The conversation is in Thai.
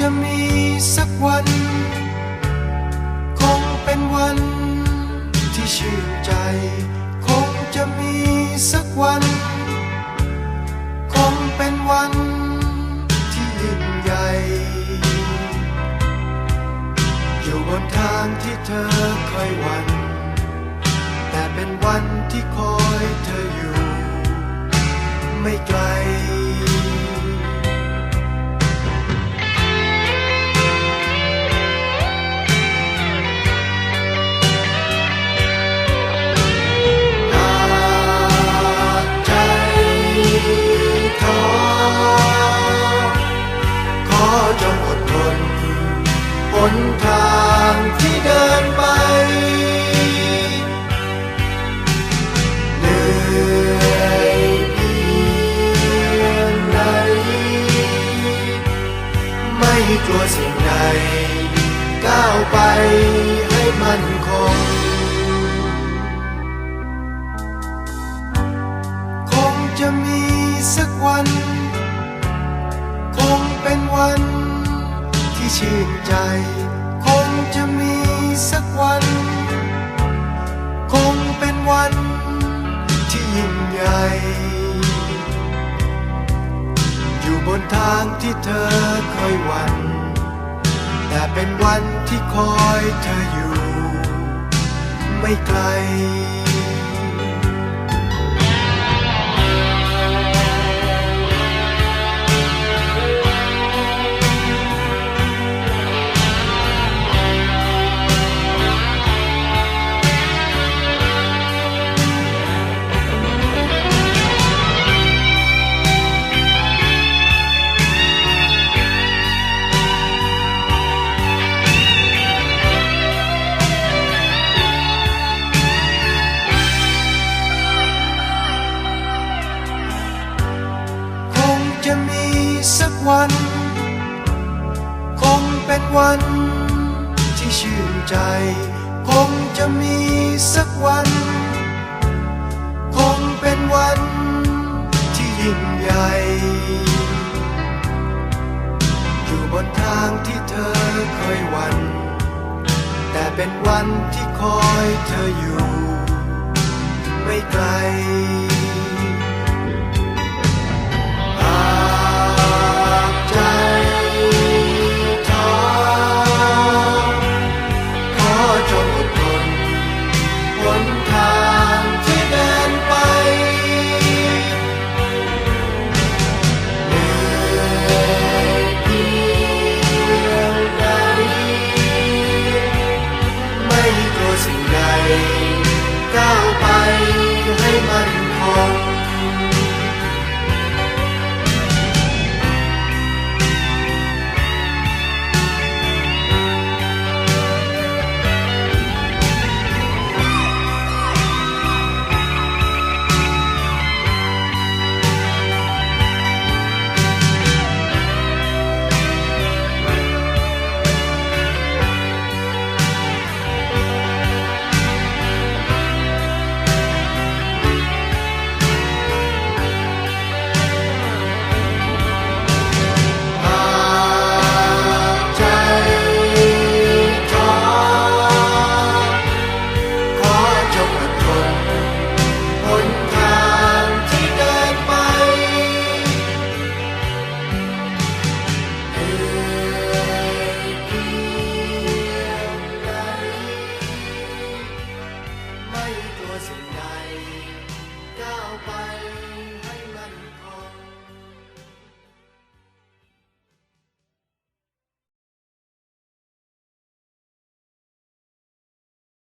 จะมีสักวัน คงเป็นวันที่ชื่นใจ คงจะมีสักวัน คงเป็นวันที่ยิ่งใหญ่อยู่บนทางที่เธอเคยหวันแต่เป็นวันที่คอยเธออยู่ ไม่ไกล นทาง ชื่นใจ คงจะมีสักวัน คงเป็นวันที่ยิ่งใหญ่อยู่บนทางที่เธอเคยวัน แต่เป็นวันที่คอยเธออยู่ ไม่ไกล จะมีสักวัน คงเป็นวันที่ชื่นใจ คงจะมีสักวัน คงเป็นวันที่ยิ่งใหญ่ อยู่บนทางที่เธอเคยหวัน แต่เป็นวันที่คอยเธออยู่ ไม่ไกล สิ่งใดก้าว